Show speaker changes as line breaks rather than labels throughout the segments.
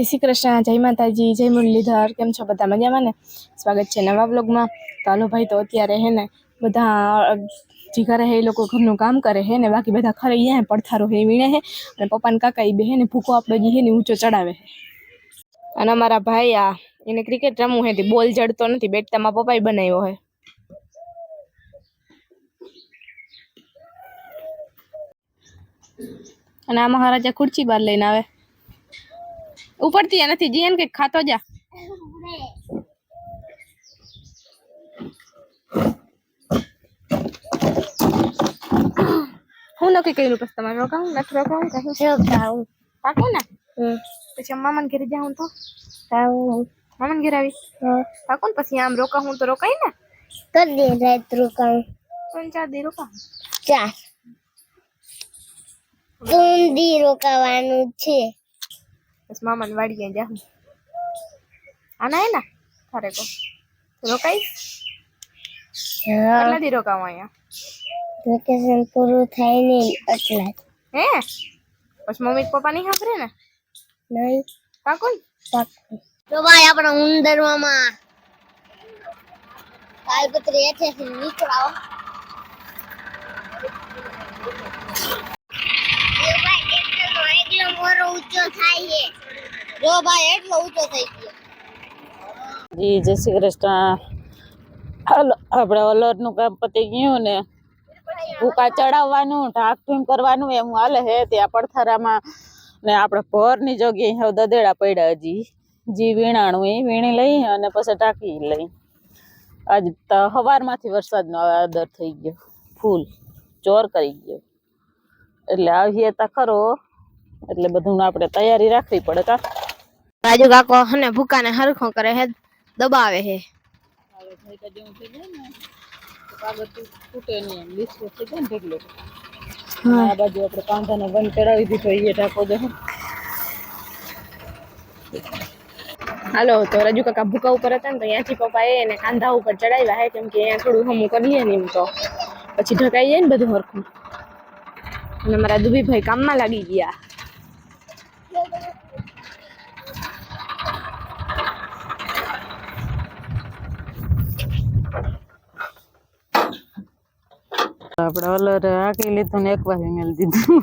જય શ્રી કૃષ્ણ જય માતાજી જય મુરલીધર કેમ છો બધા મજામાં ને? સ્વાગત છે નવા બ્લોગમાં તો હાલો ભાઈ તો અત્યારે હે ને બધા અ, જે ઘરે હે એ લોકો ઘરનું કામ કરે હે ને બાકી બધા ખરે અહીંયા હે પડથારો હે વીણે હે. અને પપ્પાને કાકા એ બે હે ને ભૂકો આપણો જે હે ને ઊંચો ચડાવે હે. અને અમારા ભાઈ આ એને ક્રિકેટ રમવું હે તે બોલ જડતો નથી બેટ તમારા પપ્પાએ બનાવ્યો હે. અને આ મહારાજા ખુરચી બાર લઈને આવે. ઉપરથી નથી જીએન કે ખાતો જા. હું નક્કી કર્યું પછી તમારે રોકાવું નથી રોકાવું કશું
રોકાવું
પાકું ને? પછી મામાને ઘરે જાઉં તો? મામાને ઘરે આવી? પાકું ને પછી આમ રોકાવું તો રોકાય ને?
તો દે રાત રોકાવું.
ત્રણ ચાર દી રોકાવું?
ચાર. દી રોકાવાનું છે.
પછી મામાને વાડીએ જાઉં આના એના તારે કો રોકાઈશ? કેટલા દી રોકાવું અહીંયા?
વેકેશન પૂરું થાય ને એટલા
હે? પછી મમ્મી પપ્પા નહીં સાંભળે ને?
નહીં.
પાકું ને?
તો ભાઈ આપણા ઉંદરવામાં કાલપત્રી એઠે નીકળાવો જો ભાઈ એટલો મોરો ઊંચો થાય છે. જો ભાઈ, એટલો ઊંચો થઈ ગયો.
જી, જય શ્રી કૃષ્ણ. હાલો, આપણે અલરનું કામ પતી ગયું ને. ભૂકા ચડાવવાનું, ઢાક ઢૂમ કરવાનું, એમ હાલે હે ત્યાં પડથારામાં. ને આપણે ભરની જગ્યાએ હવે દદેડા પડ્યા હજી. જી, વીણાણું એ વીણી લઈ અને પછી ઢાંકી લઈ. આજ સવારમાંથી વરસાદનો આદર થઈ ગયો. ફૂલ, ચોર કરી ગયો. એટલે આવીએ તા ખરો. એટલે બધું આપણે તૈયારી રાખવી પડે કા?
રાજુ કાકો હને ભૂકાને હરખો કરે હે દબાવે હે.
તૂટે નહીં એમ વીસ વર્ષ થઈ જાય ને ઢગલો. આ બાજુ આપણે કાંધાનો બંધ ચડાવી દીધો એ ટાંકો દે
હાલો તો રાજુ કાકા ભૂકા ઉપર હતા ને તો ત્યાંથી પપ્પા એ એને કાંધા ઉપર ચડાવ્યા હે કેમ કે અહીંયા થોડું હમું કરીએ ને એમ તો. પછી ઢકાઈ જાય ને બધું હરખું. અને મારા દુબીભાઈ કામમાં લાગી ગયા.
આપણે ઓલર હાકી લીધું ને એક વાર મેળ દીધું.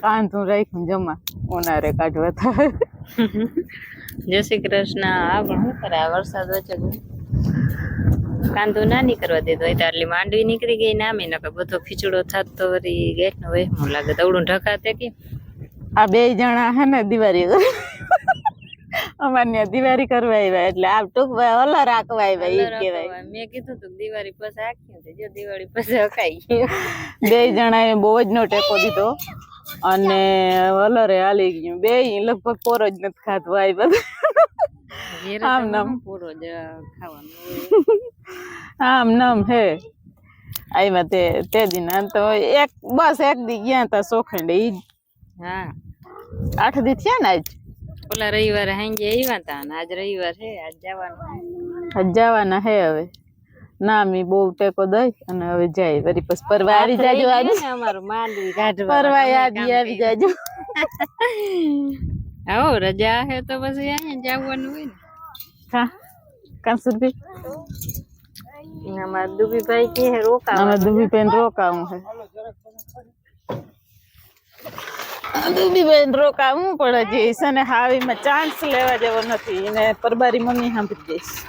કાંધું રાખ્યું જમા. ઉનારે કાઢવા થાય.
જય શ્રી કૃષ્ણ. આ પણ શું કરે? આ વરસાદ વચ્ચે કાંદો ના નીકળવા દીધો હોય તો આટલી માંડવી નીકળી ગઈ નામી નકર બધો ખીચડો થાત તો વળી ગેસ નો વહેમું લાગે. દવડું ઢકાતે કે
આ બે જણા હે ને દિવાળી કરે અમારે દિવાળી કરવા આવ્યા એટલે આ ટૂંકમાં અલર રાખવા આવ્યા એ કહેવાય.
મેં કીધું તું દિવાળી પછી આખી જો દિવાળી પછી અકાઈ
બે જણાએ બહુ જ નો ટેકો દીધો અને વલરે હાલી ગયું. બે લગભગ પોરો જ નથી ખાતું આ બધું. આમ નામ.
પૂરો જ ખાવાનું
આમ નામ હે. આવ્યા તે તે દિન તો એક બસ એક દી ગયા તા સોખંડ ઈ
હા.
આઠ દી થયા ને આજ?
ઓલા રવિવારે હેંગે આવ્યા હતા ને આજ રવિવાર છે આજ જવાનું
આજ જવાના હે હવે. ના મી બહુ ટેકો દઈ અને હવે જાય. વરી પછી પરવા આવી જાજો આજ.
અમારું માંડવી કાઢવા
પરવા આવી આવી જાજો.
આવો રજા હે તો પછી અહીંયા જવાનું હોય ને.
હા કાંસુરભી
અમારા દુબીભાઈ કે હે રોકા
અમે દુબી પેન રોકાવું હે. બેન, રોકાવું પડે છે અને હાવીમાં ચાન્સ લેવા જેવો નથી. ને પરબારી મમ્મી સાંભળી જઈશ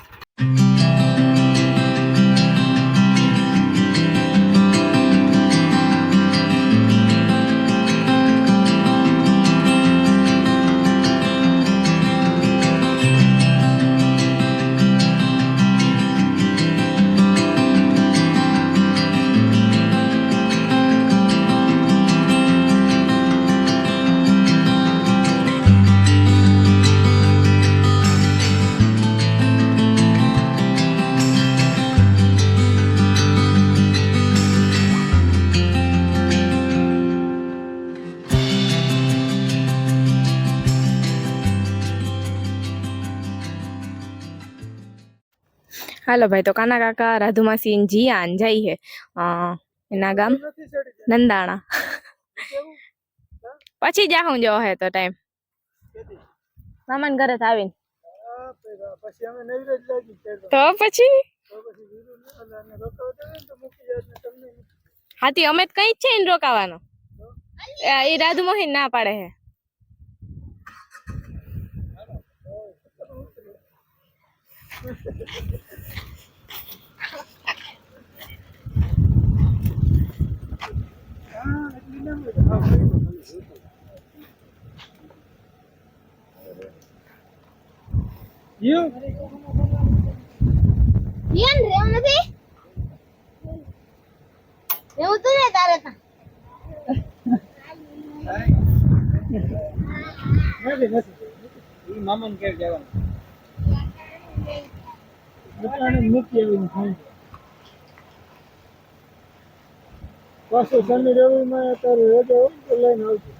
હાલો ભાઈ તો કાના કાકા રાધુમાસી જીયાન જાય હે. એના ગામ નંદાણા. પછી જો હે તો ટાઈમ. મામાન ઘરે આવીને.
હા,
તો પછી? હાથી અમે કઈ જ છે ને રોકાવાનો. એ રાધુ મોહીન ના પાડે હે.
જીવ
ઈયન રેવ નથી? રેવું તું ને તારે ત્યાં
નથી ક્યારે મૂકી આવીને ખાઈ પાછું શનિ રવિમાં તારે રજા હોય તો લઈને આવજો.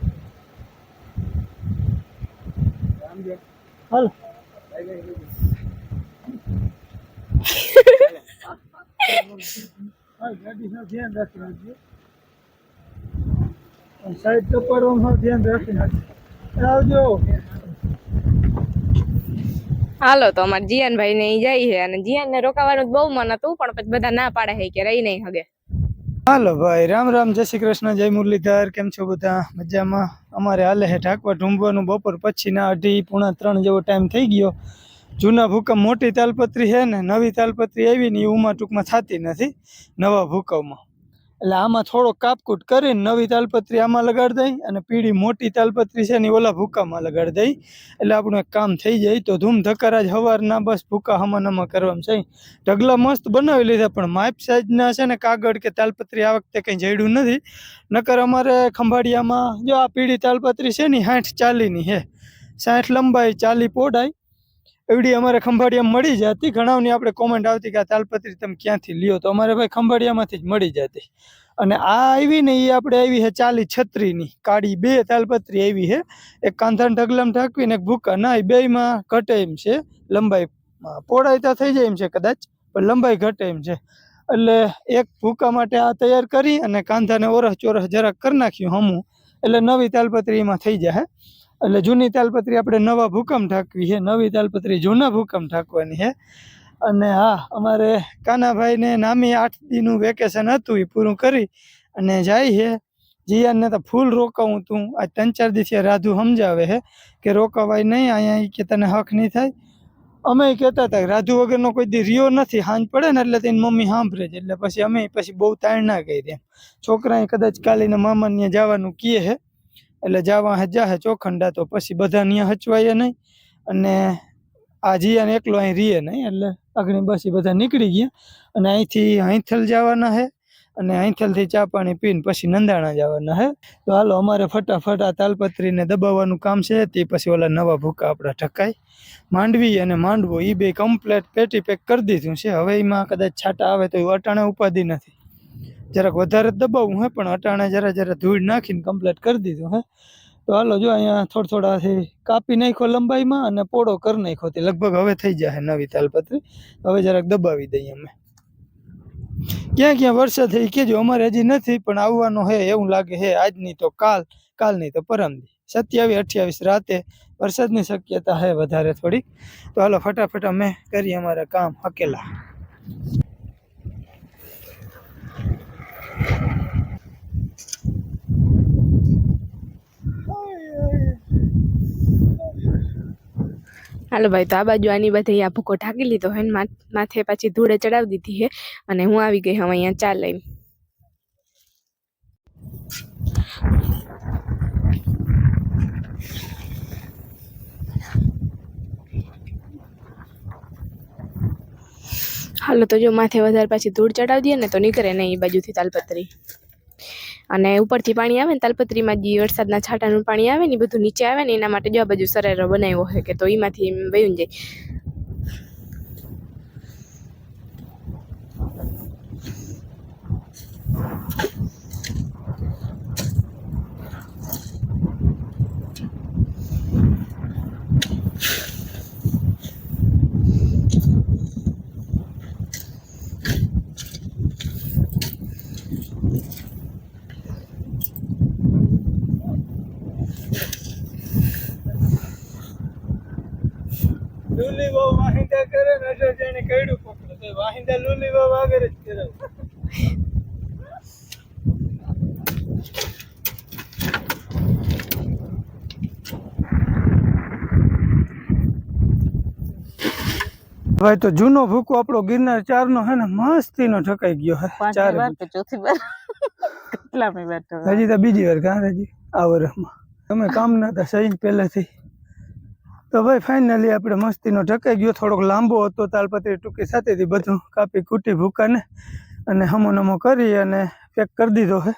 હાલ. ગાડીનું ધ્યાન રાખી રાખજો. સાઈડ કપાડવામાં ધ્યાન રાખી નાખજો આવજો.
હાલો, તો અમારે જીયાનભાઈ ને જાય છે અને જીયાન ને રોકાવાનું બહુ મન હતું, પણ પછી બધા ના પાડે છે કે રહી નહીં હગે.
હાલો ભાઈ, રામ રામ, જય શ્રી કૃષ્ણ, જય મુરલીધર, કેમ છો બધા? મજામાં? અમારે હાલે હે ઠાકવા ઢૂંઢવાનું બપોર પછીના અઢી, પૂણા ત્રણ જેવો ટાઈમ થઈ ગયો. જૂના ભૂકંપ મોટી તાલપત્રી છે ને, નવી તાલપત્રી આવી ને એ ઉમાં ટૂંકમાં થતી નથી, નવા ભૂકંપમાં. એટલે આમાં થોડો કાપકૂટ કરીને નવી તાલપત્રી આમાં લગાડી દઈ અને પીળી મોટી તાલપત્રી છે ને ઓલા ભૂકામાં લગાડી દઈ. એટલે આપણું એક કામ થઈ જાય. તો ધૂમ ધક્કારા જ હવારના બસ ભૂકા હમાનામાં કરવામાં છે. ઢગલા મસ્ત બનાવી લીધા, પણ માઇપ સાઈઝના છે ને કાગળ કે તાલપત્રી આ વખતે કંઈ જડ્યું નથી. નકર અમારે ખંભાળિયામાં જો આ પીળી તાલપત્રી છે ને સાઠ ચાલીની છે. સાઠ લંબાઈ ચાલી પોડાઈ એવડી અમારે ખંભાળિયામાં મળી જતી. ઘણાની આપણે કોમેન્ટ આવતી કે આ તાલપત્રી તમે ક્યાંથી લ્યો? તો અમારે ભાઈ ખંભાળિયામાંથી જ મળી જતી. અને આ આવી ને એ આપણે આવી છે ચાલી છત્રીની. કાળી બે તાલપત્રી આવી છે. એક કાંધાને ઢગલમ ઢાંકવીને એક ભૂકા. ના, એ બેમાં ઘટે એમ છે. લંબાઈ પોડાઈ તો થઈ જાય એમ છે કદાચ, પણ લંબાઈ ઘટે એમ છે. એટલે એક ભૂકા માટે આ તૈયાર કરી અને કાંધાને ઓરસ ચોરસ જરાક કરી નાખ્યું હમું. એટલે નવી તાલપત્રી એમાં થઈ જાય. એટલે જૂની તાલપત્રી આપણે નવા ભૂકંપ ઠાકવી છે. નવી તાલપત્રી જૂના ભૂકંપ ઠાકવાની છે. અને હા, અમારે કાનાભાઈને નામી આઠ દીનું વેકેશન હતું, એ પૂરું કરી અને જાય છે. જીયાને તો ફૂલ રોકાવું તું. આ ત્રણ ચાર દિવસે રાધુ સમજાવે છે કે રોકાવાય નહીં, અહીંયા કે તને હક નહીં થાય. અમે કહેતા હતા રાધુ વગરનો કોઈ દી રિયો નથી, હાંજ પડે ને એટલે તેની મમ્મી સાંભળે છે. એટલે પછી અમે પછી બહુ તાણ ના કરી એમ. છોકરાએ કદાચ કાલીને મામાને જવાનું કહે છે. એટલે જાવા હે ચોખંડા તો પછી બધા ત્યાં હચવાય નહીં. અને આ જીયાને એકલો અહીં રીએ નહીં, એટલે આગળ બસ બધા નીકળી ગયા. અને અહીંથી અહીંથલ જવાના હે, અને અહીંથલથી ચા પાણી પીને પછી નંદાણા જવાના હે. તો હાલો, અમારે ફટાફટ આ તાલપત્રીને દબાવવાનું કામ છે, તે પછી ઓલા નવા ભૂકા આપણા ઢકાય. માંડવી અને માંડવો એ બે કમ્પ્લેટ પેટી પેક કરી દીધું છે. હવે એમાં કદાચ છાંટા આવે તો એ અટાણે ઉપાધિ નથી. જરાક વધારે દબાવવું હે, પણ અટાણે જરા જરા ધૂળ નાખીને કમ્પ્લીટ કરી દીધું હે. તો હાલો જો અહીંયા થોડા થોડાથી કાપી નાખ્યો લંબાઈમાં અને પોળો કરી નાખ્યો તે. લગભગ હવે થઈ જશે નવી તાલપત્રી. હવે જરાક દબાવી દઈએ અમે. ક્યાં ક્યાં વરસાદ થઈ કેજો અમારે હજી નથી, પણ આવવાનો હે એવું લાગે હે. આજની તો કાલ, કાલની તો પરમદી. સત્યાવીસ, અઠ્યાવીસ રાતે વરસાદની શક્યતા હે વધારે થોડી. તો હાલો ફટાફટ અમે કરીએ અમારા કામ અકેલા.
હાલો ભાઈ, તો આ બાજુ આની બધે અહીંયા ભૂકો ઢાંકી લીધો હે ને માથે પાછી ધૂળે ચડાવી દીધી હે અને હું આવી ગઈ હવે અહીંયા ચા લઈને. હાલો તો જો માથે વધારે પાછી ધૂળ ચડાવી દઈએ ને તો નીકળે નહીં એ બાજુથી તાલપત્રી. અને ઉપરથી પાણી આવે ને તાલપત્રીમાં જે વરસાદના છાંટાનું પાણી આવે ને એ બધું નીચે આવે ને એના માટે જો આ બાજુ સરેરો બનાવ્યો હોય કે તો એમાંથી વયું જાય.
તો વાહિંદા લુલી બહુ આગળ જ કરાવે ભાઈ તો જૂનો ભૂકો આપણો ગિરનાર ચાર નો હે ને મસ્તી નો ઠકાઈ ગયો હે.
પાંચમી
ચાર
વાર કે ચોથી વાર. કેટલામી વાર તો
હજી તો બીજી વાર કાં હજી? આ વર્ષમાં તમે કામ ના હતા સહી પહેલેથી. તો ભાઈ ફાઇનલી આપણે મસ્તીનો ઢકાઈ ગયો. થોડોક લાંબો હતો તાલપત્રી ટૂંકી સાથેથી બધું કાપી કૂટી ભૂકાને અને હમો નમો કરી અને પેક કરી દીધો છે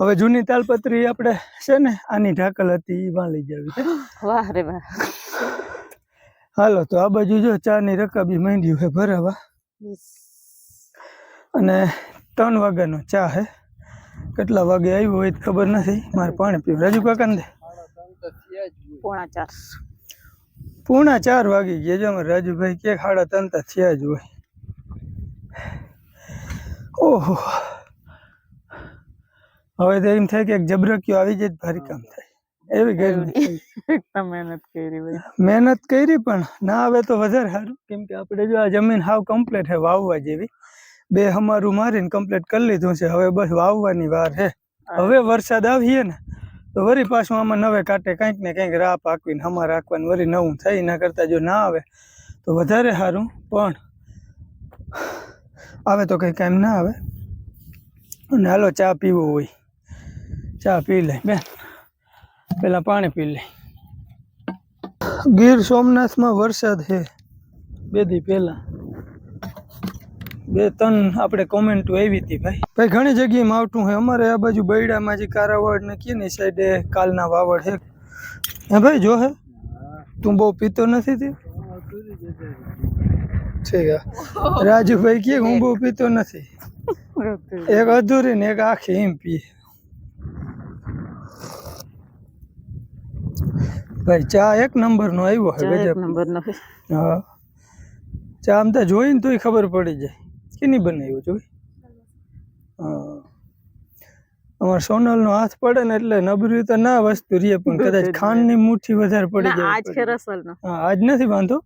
હવે જૂની તાલપત્રી આપણે છે ને આની ઢાકલ હતી એ વાં જવી છે.
વાહ રે વાહ.
હાલો તો આ બાજુ જો ચાની રકાબી માંડ્યું છે ભરાવા. અને ત્રણ વાગ્યાનો ચા હે. કેટલા વાગે આવ્યો હોય તો ખબર નથી. મારે પાણી પીવું. રાજુ કાકા દે.
પોણા ચાર.
પૂણા ચાર વાગી ગયા જો અમારે રાજુભાઈ કે ખાડા ત્રણ થયા જ હોય. ઓહો. હવે તો એમ થાય કે એક જબરકીઓ આવી જાય ભારી કામ થાય. એવી ગરમી.
મહેનત કરી
મહેનત કરી પણ ના આવે તો વધારે સારું. કેમ કે આપણે જો આ જમીન હાવ કમ્પ્લીટ છે વાવવા જેવી. બે હમારું મારીને કમ્પ્લીટ કરી લીધું છે હવે બસ વાવવાની વાર છે હવે વરસાદ આવીએ ને તો વરી પાછું આમાં નવે કાંટે કંઈક ને કંઈક રાહ પાકવીને હમા રાખવાનું. વરી નવું થઈ ના કરતાં જો ના આવે તો વધારે સારું. પણ આવે તો કંઈ કાંઈ ના આવે. અને હાલો ચા પીવો હોય. ચા પી લે બેન. પહેલાં પાણી પી લે. ગીર સોમનાથમાં વરસાદ છે. બે દી પહેલા. બે ત્રણ આપણે કોમેન્ટો આવી હતી ભાઈ. ભાઈ ઘણી જગ્યાએ માવઠું હોય. અમારે આ બાજુ બૈડામાં જે કારાવડ ને કે ને સાઈડે કાલના વાવડ હે હે ભાઈ જો હે. તું બહુ પીતો નથી તે? ઠીક રાજુભાઈ કે હું બહુ પીતો નથી. એક અધૂરી ને એક આખી એમ પીએ. ભાઈ ચા એક નંબર નો આવ્યો
હે
ગજબ.
નંબર નો
હા. ચા આમ તો જોઈને તોય ખબર પડી જાય. કેની બનાવ્યું જોઈ અમાર સોનલ નો હાથ પડે ને એટલે નબળી તો ના વસ્તુ રે પણ કદાચ ખાંડની મુઠ્ઠી વધારે પડી જાય
આજ કે રસલ નો
હા આજ નથી વાંધો.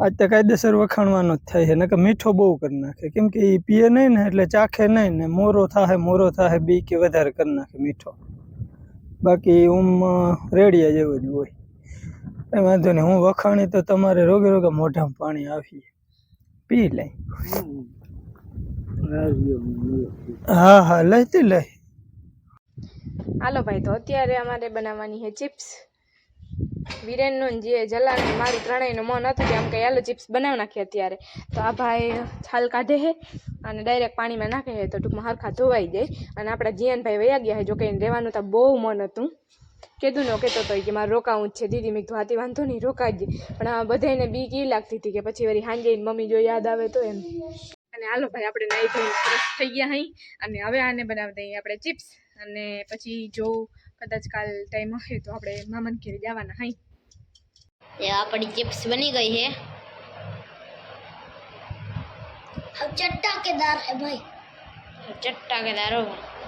આજ તો કાયદેસર વખાણવાનો જ થાય છે નકર મીઠો બહુ કરી નાખે. કેમ કે એ પીએ નહીં ને એટલે ચાખે નહીં ને મોરો થાહે મોરો થાહે બી કે વધારે કરી નાખે મીઠો. બાકી ઉમ રેડિયા જેવો જ હોય. એ વાંધો નહીં હું વખાણી તો તમારે રોગે રોગે મોઢામાં પાણી આવી પી લે. હા હા લઈતી લઈ.
હાલો ભાઈ, તો અત્યારે અમારે બનાવવાની છે ચિપ્સ. વિરેનનું જે જલાને મારું ત્રણેયનું મન હતું કે આમ કે આલો ચિપ્સ બનાવી નાખીએ અત્યારે. તો આ ભાઈ છાલ કાઢે છે અને ડાયરેક્ટ પાણીમાં નાખે છે તો ટૂંકમાં હરખા ધોવાઈ જાય. અને આપણા જીયનભાઈ વયા ગયા છે, જો કે રહેવાનું તો બહુ મન હતું. કીધું ને કહેતો હતો કે મારે રોકાવું જ છે દીદી મેં કીધું હાથી વાંધો નહીં રોકાજે પણ આ બધાને બીક એ લાગતી હતી કે પછી વળી સાંજે એની મમ્મી જો યાદ આવે તો એમ અને હાલો ભાઈ આપણે નાઈ ધોઈને સરસ થઈ ગયા હઈ અને હવે આને બનાવી દઈએ આપણે ચિપ્સ અને પછી જો કદાચ કાલ ટાઈમ હશે તો આપણે મામાને ઘેર જવાના હઈ
ये अपनी चिप्स बनी गई है अब चट्टा के दार है भाई चट्टा के दार होगा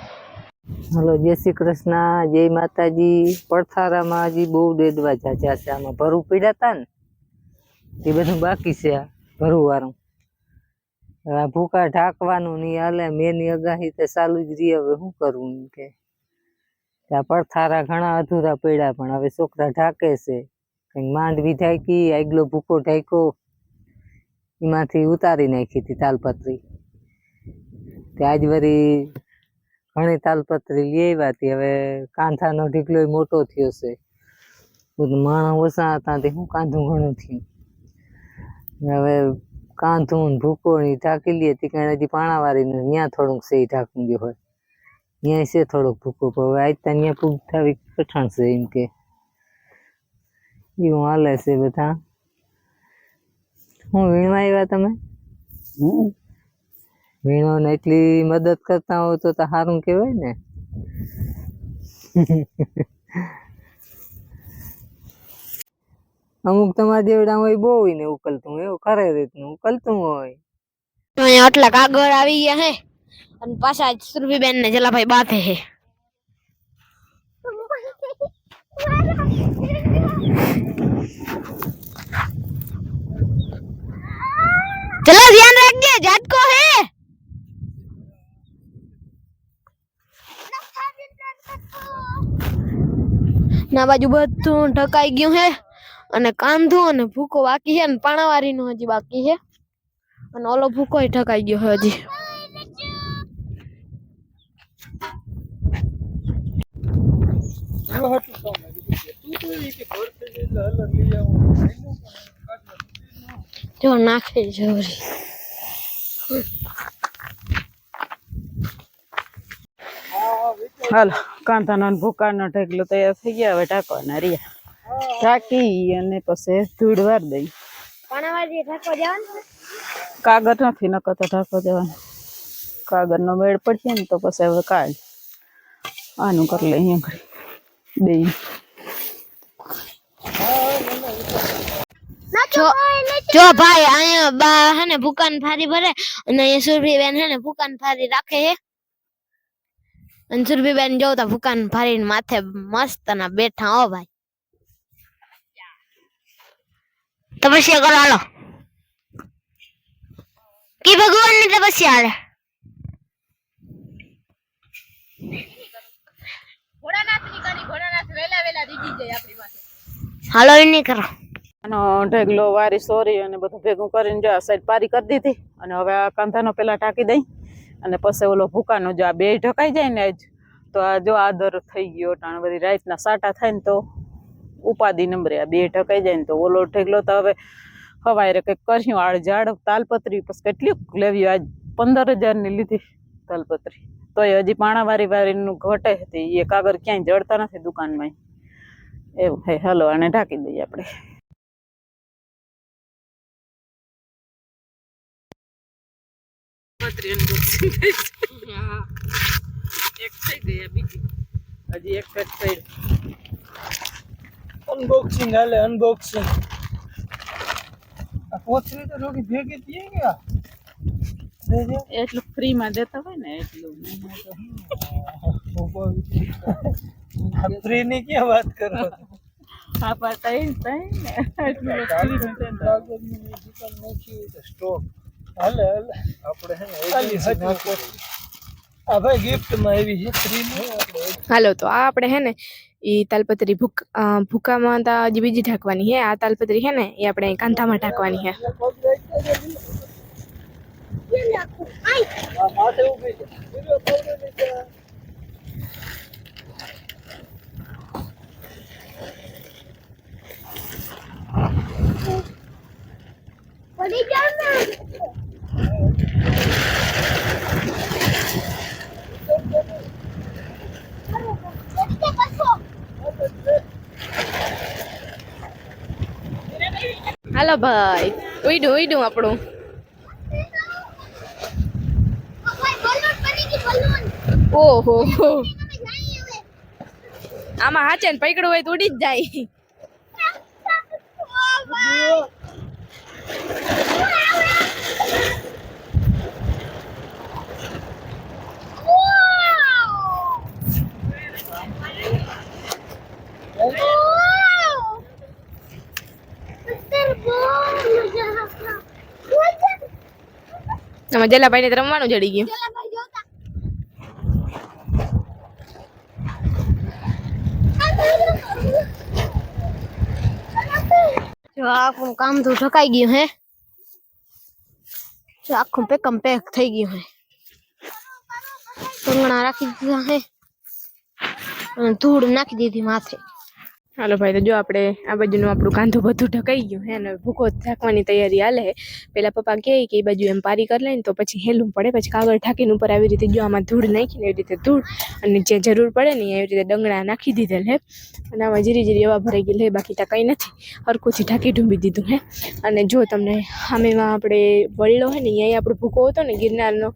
હલો, જય શ્રી કૃષ્ણ, જય માતાજી. પડથારામાં હજી બહુ દેદવા જાજા છે આમાં. ભરું પડ્યા હતા ને? એ બધું બાકી છે આ ભરું આ ભૂકા ઢાંકવાનું નહીં હાલે, મેની અગાહી તે ચાલુ જ રહી. હવે શું કરવું કે? આ પડથારા ઘણા અધૂરા પડ્યા, પણ હવે છોકરા ઢાકે છે. કંઈક માંડવી ઢાંકી આગલો ભૂકો ઢાંક્યો. એમાંથી ઉતારી નાખી હતી તાલપત્રી. તે આજ વળી ઘણી તાલપત્રી લઈ આવ્યા હતી હવે કાંથાનો ઢીકલો મોટો થયો છે. માણસ ઓછા હતા તે હું કાંધું ઘણું થયું? હવે કાંધું ભૂકો ને ઢાંકી લઈએ તે કાંઈ હજી પાણાવાળીને ત્યાં થોડુંક છે એ ઢાંકું ગયો હોય. ત્યાં છે થોડોક ભૂકો હવે આજ ત્યાં પૂગ થાવી કઠણ છે એમ કે. એવું હાલે છે બધા. હું વીણવા આવ્યા તમે? બહેનોને એટલી મદદ કરતા હો તો સારું કહેવાય ને અમુક તમારા જેવડા હોય બહુ ને ઉકલતું એવું ખરે રીતનું ઉકલતું હોય તો
અહીંયા આટલા કાગળ આવી ગયા હે અને પાછા સુરભીબેન ને જલાભાઈ બાથે હે ચલો ધ્યાન રાખજે જાટકો હે અને બાજુ બધું ઢકાઈ ગયું છે અને કાંધો અને ભૂકો બાકી છે અને પાણાવારીનું હજી બાકી છે. અને ઓલો ભૂકો ઢકાઈ ગયો હજી.
જો, નાખે કામ તું તો એ કે ઘર થઈ જાય એટલે હલર લઈ આવું
જો નાખે જવરી
હાલો કાંતાનો ને ભૂકાનો ઢેકલો તૈયાર થઈ ગયા. હવે ઢાંકવાના રહ્યા. ઢાંકી અને પછી ધૂળ વાર દઈ કાગળ નથી નકર તો ઢાંકવા જવાનું. કાગળનો મેળ પડશે ને તો પછી હવે કાઢ. આનું કરી લઈએ અહીંયા દઈ.
જો જો ભાઈ અહીંયા બા હે ને ભૂકાન ફારી ભરે અને અહીંયા સુરભી બેન હે ને ભૂકાન ફારી રાખે હે. અને સુરભી બેન જોતા તો ભૂકાન ભરીને માથે મસ્ત ના બેઠા હો ભાઈ. તપસ્યા કરો હાલો. કે ભગવાનની તપસ્યા હાલે? હાલો એ નહીં કરો.
આનો ઢેગલો વારી સોરી અને બધું ભેગું કરીને જો આ સાઈડ પારી કરી દીધી. અને હવે આ કાંધાનો પેલા ટાંકી દઈ. અને પછી ઓલો ભૂકાનો જો આ બે ઢકાઈ જાય ને જ તો આ જો આદર થઈ ગયો ટાણ બધી રાતના સાટા થાય ને તો ઉપાધિ નંબરે આ બે ઢકાઈ જાય ને તો ઓલો ઢેકલો તો હવે હવારે કંઈક કર્યું, આડ ઝાડ, તાલપત્રી, પછી કેટલી લેવી આજ પંદર હજારની લીધી તાલપત્રી. તોય હજી પાણાવારી વારીનું ઘટે હતી, એ કાગળ ક્યાંય જડતા નથી દુકાનમાં. એવું હે, હાલો, આને ઢાંકી દઈએ આપણે. એક થઈ ગઈ આ બીજી. હજી એક જ થઈ.
અનબોક્સિંગ હાલે અનબોક્સિંગ આ પોથરી તો રોકી ભેગી થઈએ ગયા
એટલું ફ્રીમાં દેતા હોય ને એટલું.
ફ્રી ની ક્યાં વાત કરો?
હા પાતા થાય ને એટલું ફ્રીમાં દેતા
કાગળની દુકાન નાખી હોય તો સ્ટોક હાલે હાલે. આપણે હે આ ભાઈ ગિફ્ટમાં આવી છે ફ્રી
હાલો તો આ આપણે હે ને એ તાલપત્રી ભૂક ભૂકામાં તો હજી બીજી ઢાંકવાની છે આ તાલપત્રી છે ને એ આપણે કાંધામાં ઢાંકવાની છે
આ માથે છે બીજો પવન નીચે
હાલો ભાઈ, ઉઈડું ઉઈડું આપણું ઓહો. આમાં હાચે ને પકડવું હોય તો ઉડી જ જાય આમાં જલાભાઈ ને રમવાનું જડી ગયું.
આપણું કામ તો ઢકાઈ ગયું હે. આખું પેકમ પેક થઈ ગયું હે. કંગણા રાખી દીધા હે. ધૂળ નાખી દીધી માથે.
હાલો ભાઈ, તો જો આપણે આ બાજુનું આપણું કાંધું બધું ઢકાઈ ગયું હે ને ભૂકો ઢાંકવાની તૈયારી હાલે પહેલાં પપ્પા કહે કે એ બાજુ એમ પારી કરી લે તો પછી હેલું પડે, પછી કાગળ ઢાંકીને ઉપર આવી રીતે જો આમાં ધૂળ નાખીને એવી રીતે ધૂળ અને જે જરૂર પડે ને એવી રીતે ડંગણા નાખી દીધેલ હે અને આમાં જીરી જીરી એવા ભરાઈ ગઈ હે બાકી તો કંઈ નથી. હરખુંથી ઢાંકી ઢૂંબી દીધું હે અને જો તમને સામેમાં આપણે વળલો હે ને અહીંયા આપણો ભૂકો હતો ને, ગિરનારનો,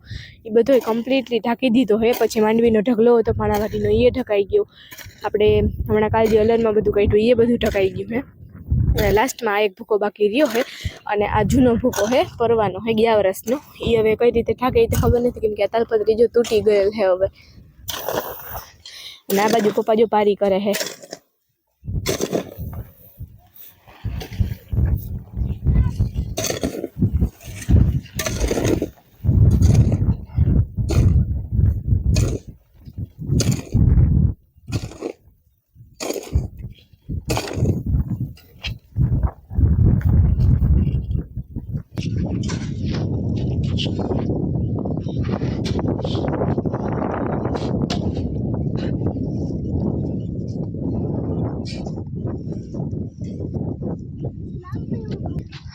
એ બધો કમ્પ્લીટલી ઢાંકી દીધો હે પછી માંડવીનો ઢગલો હતો પાણાવાટીનો એ ઢકાઈ ગયો. આપણે હમણાં કાલ જે અલરમાં બધું કાઢ્યું, એ બધું ટકાઈ ગયું હે. અને લાસ્ટમાં આ એક ભૂકો બાકી રહ્યો હે અને આ જૂનો ભૂકો છે પરવાનો હે, ગયા વર્ષનો. એ હવે કઈ રીતે ઠાકે એ ખબર નથી, કેમ કે આ તાલપત્રી જો તૂટી ગયેલ છે હવે. અને આ બાજુ પપ્પા જો પારી કરે હે.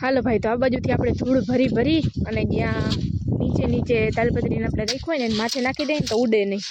હાલો ભાઈ, તો આ બાજુથી આપણે ધૂળ ભરી ભરી અને જ્યાં નીચે નીચે તાલપત્રીને આપણે રાખ્યું હોય ને માથે નાખી દઈએ ને તો ઉડે નહીં.